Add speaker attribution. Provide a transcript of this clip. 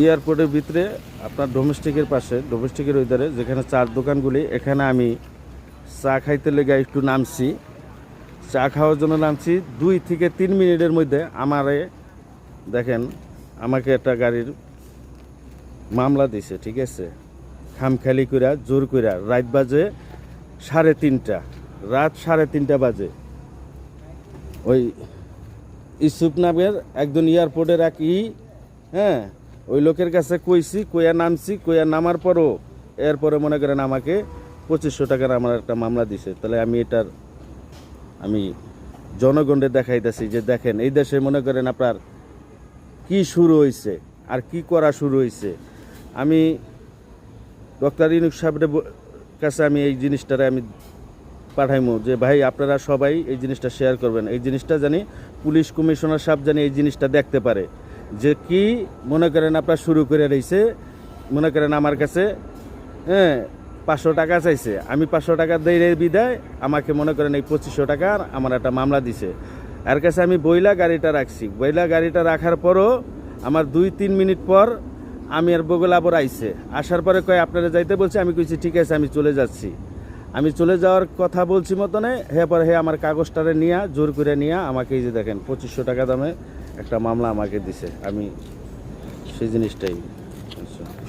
Speaker 1: এয়ারপোর্টের ভিতরে আপনার ডোমেস্টিকের পাশে ডোমেস্টিকের ওইদারে যেখানে চার দোকানগুলি, এখানে আমি চা খাইতে লেগে একটু নামছি। চা খাওয়ার জন্য নামছি। দুই থেকে তিন মিনিটের মধ্যে আমারে দেখেন, আমাকে একটা গাড়ির মামলা দিছে, ঠিক আছে? খামখালি কইরা, জোর কইরা, রাত বাজে সাড়ে তিনটা, রাত সাড়ে তিনটা বাজে। ওই ইসুফ নামের একজন এয়ারপোর্টের এক ই হ্যাঁ? ওই লোকের কাছে কইছি, কইয়া নামছি, কইয়া নামার পরও এরপরে মনে করেন আমাকে পঁচিশশো টাকার আমার একটা মামলা দিছে। তাহলে আমি এটার, আমি জনগণে দেখাইতেছি যে দেখেন, এই দেশে মনে করেন আপনার কি শুরু হয়েছে আর কি করা শুরু হয়েছে আমি ডক্টর ইনুক সাহেবের কাছে আমি এই জিনিসটারে আমি পাঠাইমো যে, ভাই, আপনারা সবাই এই জিনিসটা শেয়ার করবেন। এই জিনিসটা জানি পুলিশ কমিশনার সাহেব জানি এই জিনিসটা দেখতে পারে। যে কি মনে করেন আপনার শুরু করে রয়েছে মনে করেন আমার কাছে হ্যাঁ পাঁচশো টাকা চাইছে। আমি পাঁচশো টাকা দিয়ে বিদায়, আমাকে মনে করেন এই পঁচিশশো টাকার আমার একটা মামলা দিছে। এর কাছে আমি বইলা গাড়িটা রাখছি। বইলা গাড়িটা রাখার পরও আমার দুই তিন মিনিট পর আমি আর বগল আবার আইছে। আসার পরে কয়, আপনারা যাইতে বলছে, আমি কইছি, ঠিক আছে, আমি চলে যাচ্ছি। আমি চলে যাওয়ার কথা বলছি মতনে হে পরে হে আমার কাগজটারে নিয়া, জোর করে নিয়া আমাকে এই যে দেখেন, পঁচিশশো টাকা দামে একটা মামলা আমাকে দিছে। আমি সেই জিনিসটাই। আচ্ছা।